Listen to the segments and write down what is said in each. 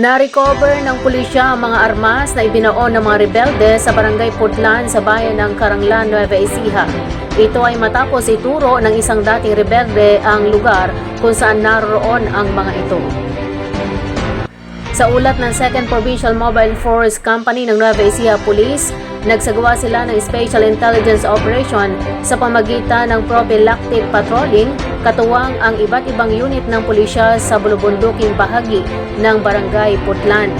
Na-recover ng pulisya ang mga armas na ibinoon ng mga rebelde sa barangay Putlan sa bayan ng Karanglan, Nueva Ecija. Ito ay matapos ituro ng isang dating rebelde ang lugar kung saan naroon ang mga ito. Sa ulat ng 2nd Provincial Mobile Force Company ng Nueva Ecija Police, nagsagawa sila ng Special Intelligence Operation sa pamagitan ng prophylactic patrolling katuwang ang iba't ibang unit ng pulisya sa bulubunduking bahagi ng Barangay Putlan.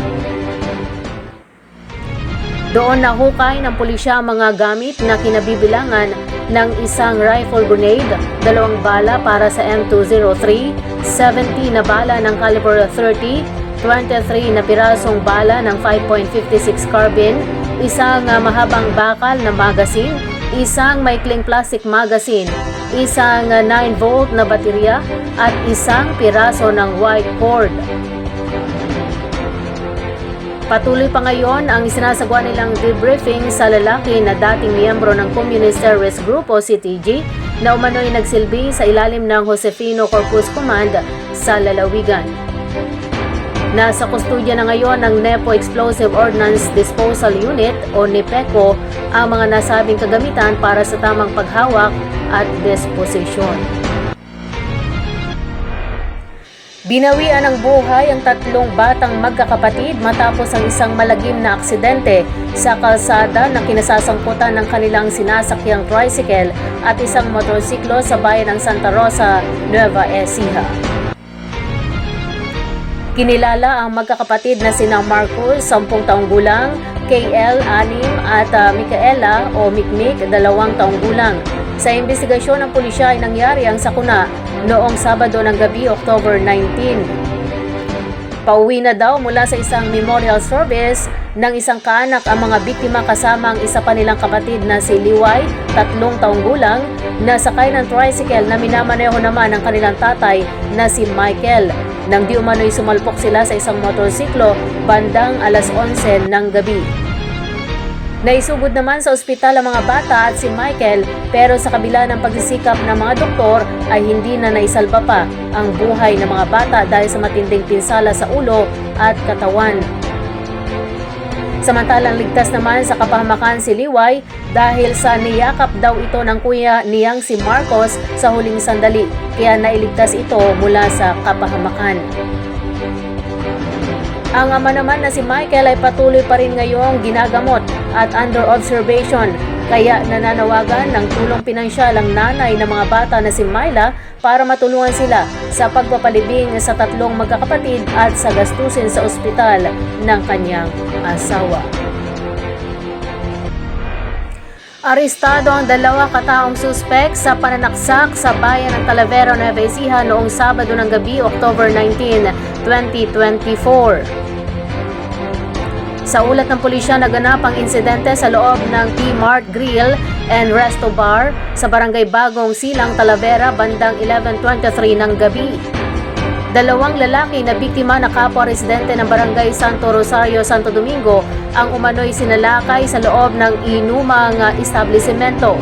Doon nahukay ng pulisya mga gamit na kinabibilangan ng isang rifle grenade, dalawang bala para sa M203, 70 na bala ng caliber 30, 23 na pirasong bala ng 5.56 carbine, isang ah, mahabang bakal na magazine, isang maikling plastic magazine, isang ah, 9-volt na baterya at isang piraso ng white cord. Patuloy pa ngayon ang isinasagawa nilang debriefing sa lalaki na dating miyembro ng Communist Terrorist Group o CTG na umano'y nagsilbi sa ilalim ng Josefino Corpus Command sa lalawigan. Nasa kustudya na ngayon ng NEPO Explosive Ordnance Disposal Unit o NEPECO ang mga nasabing kagamitan para sa tamang paghawak at disposisyon. Binawian ng buhay ang tatlong batang magkakapatid matapos ang isang malagim na aksidente sa kalsada na kinasasangkutan ng kanilang sinasakyang tricycle at isang motorsiklo sa bayan ng Santa Rosa, Nueva Ecija. Kinilala ang magkakapatid na sina Marcos, 10 taong gulang, KL, 6 at uh, Micaela o Mikmik, 2 taong gulang. Sa investigasyon ng pulisya ay nangyari ang sakuna noong Sabado ng gabi, October 19. Pauwi na daw mula sa isang memorial service ng isang kaanak ang mga biktima kasama ang isa pa nilang kapatid na si Liway, tatlong taong gulang, na sakay ng tricycle na minamaneho naman ng kanilang tatay na si Michael. Nang di umano'y sumalpok sila sa isang motorsiklo bandang alas 11 ng gabi. Naisugod naman sa ospital ang mga bata at si Michael pero sa kabila ng pagsisikap ng mga doktor ay hindi na naisalba pa ang buhay ng mga bata dahil sa matinding pinsala sa ulo at katawan. Samantalang ligtas naman sa kapahamakan si Liway dahil sa niyakap daw ito ng kuya niyang si Marcos sa huling sandali kaya nailigtas ito mula sa kapahamakan. Ang ama naman na si Michael ay patuloy pa rin ngayong ginagamot at under observation kaya nananawagan ng tulong pinansyal ang nanay ng mga bata na si Myla para matulungan sila sa pagpapalibing sa tatlong magkakapatid at sa gastusin sa ospital ng kanyang asawa. Arestado ang dalawa kataong suspek sa pananaksak sa bayan ng Talavera, Nueva Ecija noong Sabado ng gabi, October 19, 2024. Sa ulat ng pulisya, naganap ang insidente sa loob ng P-Mart Grill and Resto Bar sa Barangay Bagong Silang, Talavera bandang 11.23 ng gabi. Dalawang lalaki na biktima na kapwa residente ng Barangay Santo Rosario, Santo Domingo ang umano'y sinalakay sa loob ng inumang establishmento.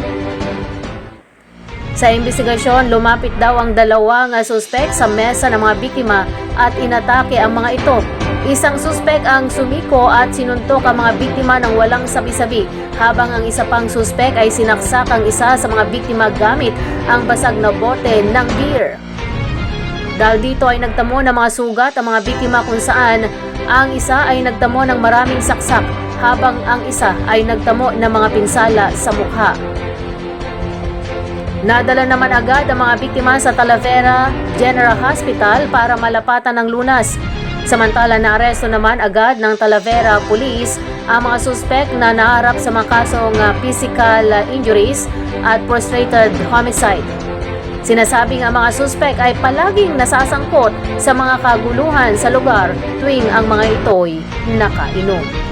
Sa investigasyon, lumapit daw ang dalawang suspek sa mesa ng mga biktima at inatake ang mga ito. Isang suspek ang sumiko at sinuntok ang mga biktima ng walang sabi-sabi, habang ang isa pang suspek ay sinaksak ang isa sa mga biktima gamit ang basag na bote ng beer. Dahil dito ay nagtamo ng mga sugat ang mga biktima kung saan ang isa ay nagtamo ng maraming saksak habang ang isa ay nagtamo ng mga pinsala sa mukha. Nadala naman agad ang mga biktima sa Talavera General Hospital para malapatan ng lunas. Samantala naaresto naman agad ng Talavera Police ang mga suspek na naharap sa mga kasong ah, physical ah, injuries at prostrated homicide. Sinasabing ang mga suspek ay palaging nasasangkot sa mga kaguluhan sa lugar tuwing ang mga ito'y nakainom.